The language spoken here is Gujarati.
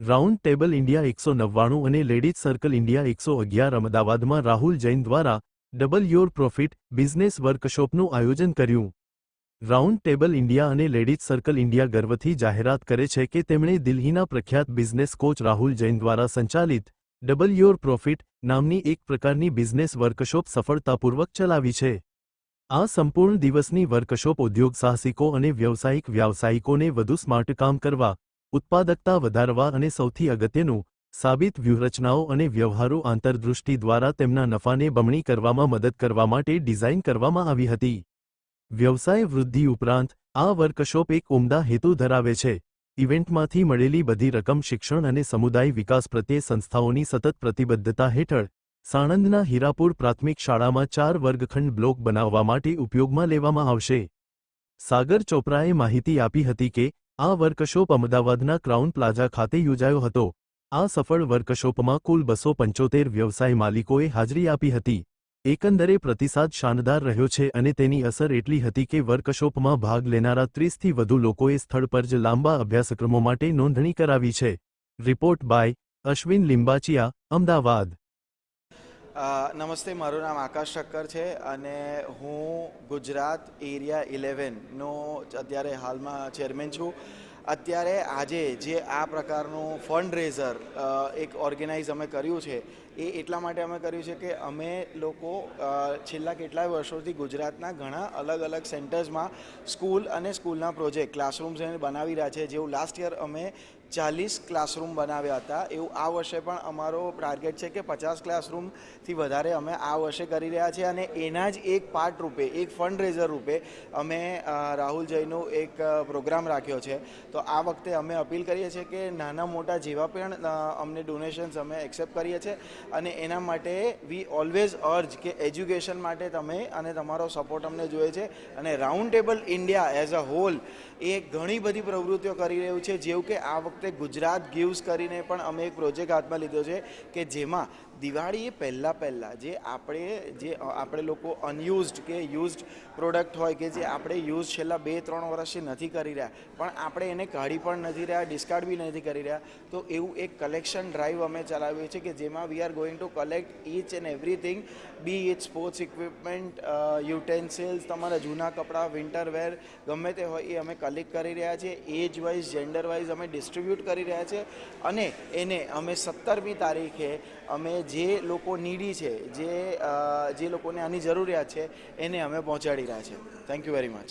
રાઉન્ડ ટેબલ ઇન્ડિયા એકસો નવ્વાણું અને લેડીઝ સર્કલ ઇન્ડિયા એકસો અગિયાર અમદાવાદમાં રાહુલ જૈન દ્વારા ડબલ યોર પ્રોફિટ બિઝનેસ વર્કશોપનું આયોજન કર્યું. રાઉન્ડ ટેબલ ઇન્ડિયા અને લેડીઝ સર્કલ ઇન્ડિયા ગર્વથી જાહેરાત કરે છે કે તેમણે દિલ્હીના પ્રખ્યાત બિઝનેસ કોચ રાહુલ જૈન દ્વારા સંચાલિત ડબલ યોર પ્રોફિટ નામની એક પ્રકારની બિઝનેસ વર્કશોપ સફળતાપૂર્વક ચલાવી છે. આ સંપૂર્ણ દિવસની વર્કશોપ ઉદ્યોગ સાહસિકો અને વ્યવસાયિક વ્યાવસાયિકોને વધુ સ્માર્ટ કામ કરવા ઉત્પાદકતા વધારવા અને સૌથી અગત્યનું, સાબિત વ્યૂહરચનાઓ અને વ્યવહારો આંતરદૃષ્ટિ દ્વારા તેમના નફાને બમણી કરવામાં મદદ કરવા માટે ડિઝાઇન કરવામાં આવી હતી. વ્યવસાય વૃદ્ધિ ઉપરાંત, આ વર્કશોપ એક ઉમદા હેતુ ધરાવે છે. ઇવેન્ટમાંથી મળેલી બધી રકમ શિક્ષણ અને સમુદાય વિકાસ પ્રત્યે સંસ્થાઓની સતત પ્રતિબદ્ધતા હેઠળ, સાણંદના હીરાપુર પ્રાથમિક શાળામાં ચાર વર્ગખંડ બ્લોક બનાવવા માટે ઉપયોગમાં લેવામાં આવશે. સાગર ચોપરાએ માહિતી આપી હતી કે આ વર્કશોપ અમદાવાદના ક્રાઉન પ્લાઝા ખાતે યોજાયો હતો. આ સફળ વર્કશોપમાં કુલ બસો પંચોતેર વ્યવસાય માલિકોએ હાજરી આપી હતી. એકંદરે પ્રતિસાદ શાનદાર રહ્યો છે અને તેની અસર એટલી હતી કે વર્કશોપમાં ભાગ લેનારા ત્રીસથી વધુ લોકોએ સ્થળ પર જ લાંબા અભ્યાસક્રમો માટે નોંધણી કરાવી છે. Report by Ashwin Limbachiya, Ahmedabad. નમસ્તે, મારું નામ આકાશ ઠક્કર છે અને હું ગુજરાત એરિયા ઇલેવનનો અત્યારે હાલમાં ચેરમેન છું. અત્યારે આજે જે આ પ્રકારનું ફંડ રેઝર એક ઓર્ગેનાઇઝ અમે કર્યું છે, એ એટલા માટે અમે કર્યું છે કે અમે લોકો છેલ્લા કેટલાય વર્ષોથી ગુજરાતના ઘણા અલગ અલગ સેન્ટર્સમાં સ્કૂલ અને સ્કૂલના પ્રોજેક્ટ, ક્લાસરૂમ્સ એને બનાવી રહ્યા છે. જેવું લાસ્ટ યર અમે ચાલીસ ક્લાસરૂમ બનાવ્યા હતા. એવું આ વર્ષે પણ અમારો ટાર્ગેટ છે કે પચાસ ક્લાસરૂમથી વધારે અમે આ વર્ષે કરી રહ્યા છીએ અને એના જ એક પાર્ટ રૂપે, એક ફંડ રેઝર રૂપે અમે રાહુલ જયનું એક પ્રોગ્રામ રાખ્યો છે. તો આ વખતે અમે અપીલ કરીએ છીએ કે નાના મોટા જેવા પણ અમને ડોનેશન્સ અમે એક્સેપ્ટ કરીએ છીએ અને એના માટે વી ઓલવેઝ અર્જ કે એજ્યુકેશન માટે તમે અને તમારો સપોર્ટ અમને જોઈએ છે અને round table India as a whole એ ઘણી બધી પ્રવૃત્તિઓ કરી રહ્યું છે. જેવું કે આ વખતે ગુજરાત ગીવ્સ કરીને પણ અમે એક પ્રોજેક્ટ હાથમાં લીધો છે કે જેમાં દિવાળી પહેલાં પહેલાં જે આપણે જે આપણે લોકો અનયુઝડ કે યુઝડ પ્રોડક્ટ હોય કે જે આપણે યુઝ છેલ્લા બે, ત્રણ વર્ષથી નથી કરી રહ્યા, પણ આપણે એને કાઢી પણ નથી રહ્યા ડિસ્કાર્ડ બી નથી કરી રહ્યા, તો એવું એક કલેક્શન ડ્રાઈવ અમે ચલાવીએ છીએ કે જેમાં we are going to collect each and everything be it sports equipment utensils તમારા જૂના કપડાં વિન્ટર વેર ગમે તે હોય એ અમે કલેક્ટ કરી રહ્યા છીએ એજ વાઇઝ જેન્ડર વાઇઝ અમે ડિસ્ટ્રીબ્યુટ કરી રહ્યા છે અને એને અમે સત્તરમી તારીખે અમે જે લોકો નીડી છે, જે જે લોકોને આની જરૂરિયાત છે, એને અમે પહોંચાડી રહ્યા છીએ થેન્ક યુ વેરી મચ